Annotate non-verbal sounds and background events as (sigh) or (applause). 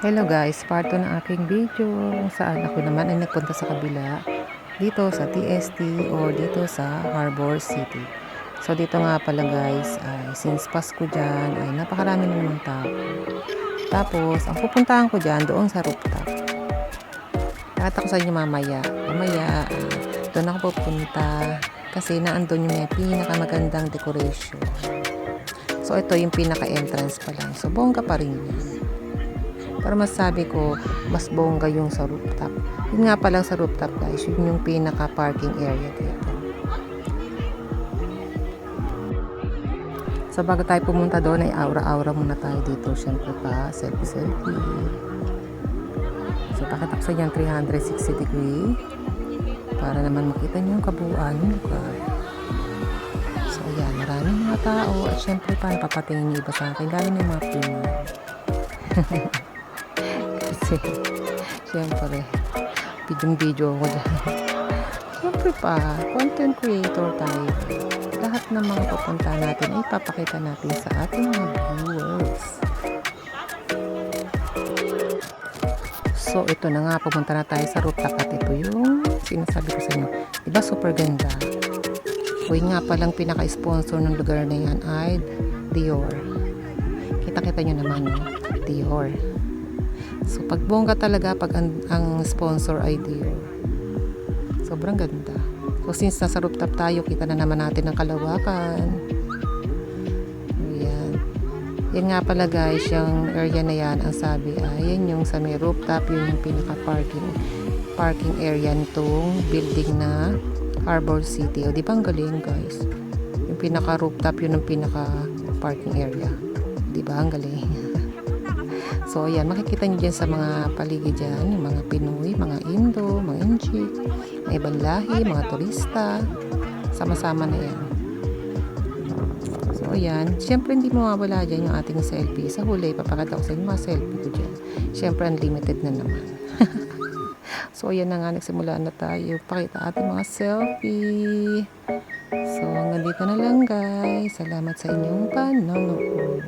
Hello guys, part 2 ng aking video saan ako naman ay nagpunta sa kabila dito sa TST or dito sa Harbor City. So dito nga pala guys, ay since Pasko dyan ay napakarami na naman tao. Tapos, ang pupuntahan ko dyan doon sa rooftop. Nakita ko sa inyo mamaya. Mamaya, ah, doon ako pupunta kasi naandun yung may pinakamagandang decoration. So ito yung pinaka-entrance pa lang. So bongga pa rin yan. Para masabi ko, mas bongga yung sa rooftop. Yun nga palang sa rooftop guys, yun yung pinaka-parking area dito. So bago tayo pumunta doon ay aura-aura muna tayo dito. Siyempre pa, selfie-selfie. So pakita ko sa inyo ang 360 degree para naman makita niyo yung kabuuan ng lugar. So ayan, maraming mga tao at syempre pa napapatingin yung iba sa akin, lalo yung mga Pinoy. (laughs) (laughs) Kasi, syempre, video-video ako dyan. (laughs) Syempre pa, content creator tayo. Lahat ng mga pupunta natin ay papakita natin sa ating mga viewers. So, ito na nga, pumunta na tayo sa rooftop at ito yung sinasabi ko sa inyo. Diba super ganda? Uy nga palang pinaka-sponsor ng lugar na yan ay Dior. Kita-kita nyo naman, no? Dior. So, pag bongga talaga, pag ang, ang sponsor ay Dior. Sobrang ganda. So, since nasa rooftop tayo, kita na naman natin ang kalawakan. Ayan. Yan nga pala guys, yung area na yan, ang sabi ay, yan yung sa may rooftop, yun yung pinaka-parking parking area nitong building na Harbor City. O, di ba ang galing guys? Yung pinaka-rooftop, yun ang pinaka-parking area. Di ba ang galing? So, ayan, makikita nyo dyan sa mga paligid dyan, yung mga Pinoy, mga Indo, mga Inchik, mga ibang lahi, mga turista. Sama-sama na yan. So, ayan. Siyempre, hindi mawawala dyan yung ating selfie. Sa huli, papakita ko sa inyo mga selfie ko dyan. Siyempre, unlimited na naman. (laughs) so, ayan na nga, nagsimula na tayo. Pakita ating mga selfie. So, hanggang dito na lang guys. Salamat sa inyong panonood.